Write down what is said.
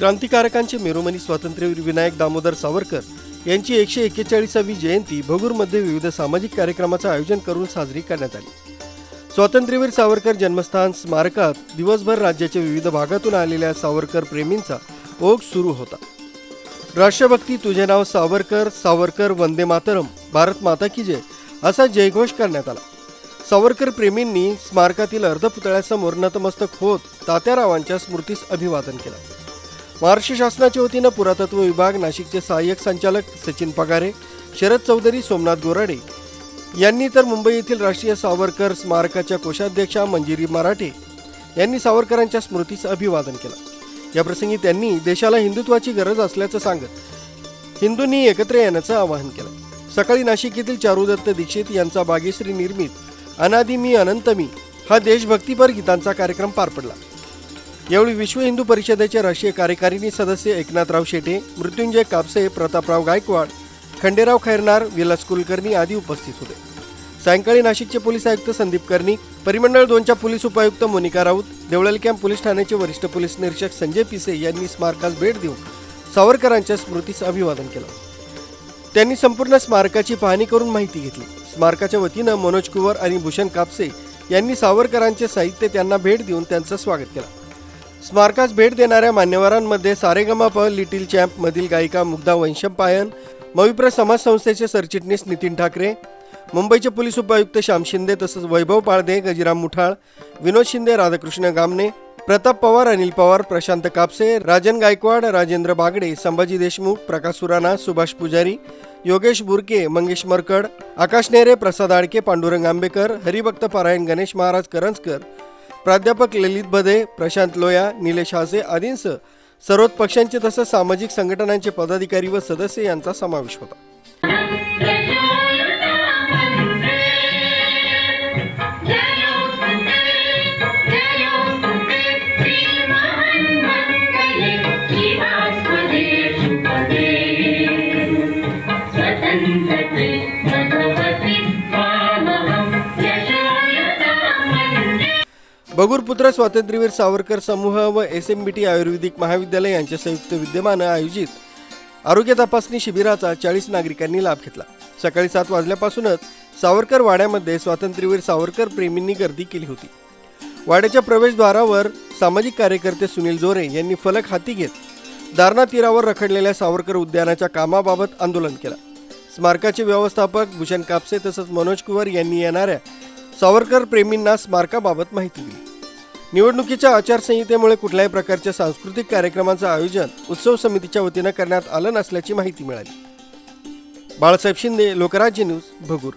क्रांतिकारकांचे मेरुमनी स्वातंत्र्यवीर विनायक दामोदर सावरकर यांची एकशे एक्केचाळीसावी जयंती भगूरमध्ये विविध सामाजिक कार्यक्रमाचं आयोजन करून साजरी करण्यात आली. स्वातंत्र्यवीर सावरकर जन्मस्थान स्मारकात दिवसभर राज्याच्या विविध भागातून आलेल्या सावरकर प्रेमींचा ओघ सुरू होता. राष्ट्रभक्ती तुझे नाव सावरकर सावरकर वंदे मातरम भारत माता की जय असा जयघोष करण्यात आला. सावरकर प्रेमींनी स्मारकातील अर्धपुतळ्यासमोर नतमस्तक होत तात्यारावांच्या स्मृतीस अभिवादन केलं. महाराष्ट्र शासनाच्या वतीनं पुरातत्व विभाग नाशिकचे सहाय्यक संचालक सचिन पगारे शरद चौधरी सोमनाथ गोराडे यांनी तर मुंबई येथील राष्ट्रीय सावरकर स्मारकाच्या कोषाध्यक्षा मंजिरी मराठे यांनी सावरकरांच्या स्मृतीस अभिवादन केलं. याप्रसंगी त्यांनी देशाला हिंदुत्वाची गरज असल्याचं सांगत हिंदूंनी एकत्र येण्याचं आवाहन केलं. सकाळी नाशिक येथील चारुदत्त दीक्षित यांचा बागेश्री निर्मित अनादि मी अनंत मी हा देशभक्तीपर गीतांचा कार्यक्रम पार पडला. यावेळी विश्व हिंदू परिषदेचे राष्ट्रीय कार्यकारिणी सदस्य एकनाथराव शेटे मृत्युंजय कापसे प्रतापराव गायकवाड खंडेराव खैरनार विलास कुलकर्णी आदी उपस्थित होते. सायंकाळी नाशिकचे पोलीस आयुक्त संदीप कर्णिक परिमंडळ दोनच्या पोलीस उपायुक्त मोनिका राऊत देवळाली कॅम्प पोलीस ठाण्याचे वरिष्ठ पोलीस निरीक्षक संजय पिसे यांनी स्मारकास भेट देऊन सावरकरांच्या स्मृतीस अभिवादन केलं. त्यांनी संपूर्ण स्मारकाची पाहणी करून माहिती घेतली. स्मारकाच्या वतीनं मनोज कुवर आणि भूषण कापसे यांनी सावरकरांचे साहित्य त्यांना भेट देऊन त्यांचं स्वागत केलं. स्मारकास भेट देणाऱ्या मान्यवरांमध्ये सारेगमाप लिटिल चॅम्प मधील गायिका मुग्धा वैशंपायन मविप्र समाज संस्थेचे सरचिटणीस नितीन ठाकरे मुंबईचे पोलीस उपायुक्त श्याम शिंदे तसंच वैभव पाळदे गजिराम मुठाळ विनोद शिंदे राधाकृष्ण गामने प्रताप पवार अनिल पवार प्रशांत कापसे राजन गायकवाड राजेंद्र बागडे संभाजी देशमुख प्रकाश सुराणा सुभाष पुजारी योगेश बुरके मंगेश मरकड आकाश नेरे प्रसाद आडके पांडुरंग आंबेकर हरिभक्त पारायण गणेश महाराज करंजकर प्राध्यापक ललित भदे प्रशांत लोया निलेश हासे आदींसह सर्वच पक्षांचे तसंच सामाजिक संघटनांचे पदाधिकारी व सदस्य यांचा समावेश होता. बगुरपुत्र स्वातंत्र्यवीर सावरकर समूह व एस एम बी टी आयुर्वेदिक महाविद्यालय यांच्या संयुक्त विद्यमानं आयोजित आरोग्य तपासणी शिबिराचा चाळीस नागरिकांनी लाभ घेतला. सकाळी सात वाजल्यापासूनच सावरकर वाड्यामध्ये स्वातंत्र्यवीर सावरकर प्रेमींनी गर्दी केली होती. वाड्याच्या प्रवेशद्वारावर सामाजिक कार्यकर्ते सुनील जोरे यांनी फलक हाती घेत दारणा तीरावर रखडलेल्या सावरकर उद्यानाच्या कामाबाबत आंदोलन केलं. स्मारकाचे व्यवस्थापक भूषण कापसे तसंच मनोज कुवर यांनी येणाऱ्या सावरकर प्रेमींना स्मारकाबाबत माहिती दिली. निवडणुकीच्या आचारसंहितेमुळे कुठल्याही प्रकारच्या सांस्कृतिक कार्यक्रमाचं आयोजन उत्सव समितीच्या वतीनं करण्यात आलं नसल्याची माहिती मिळाली. बाळासाहेब शिंदे लोकराज्य न्यूज भगूर.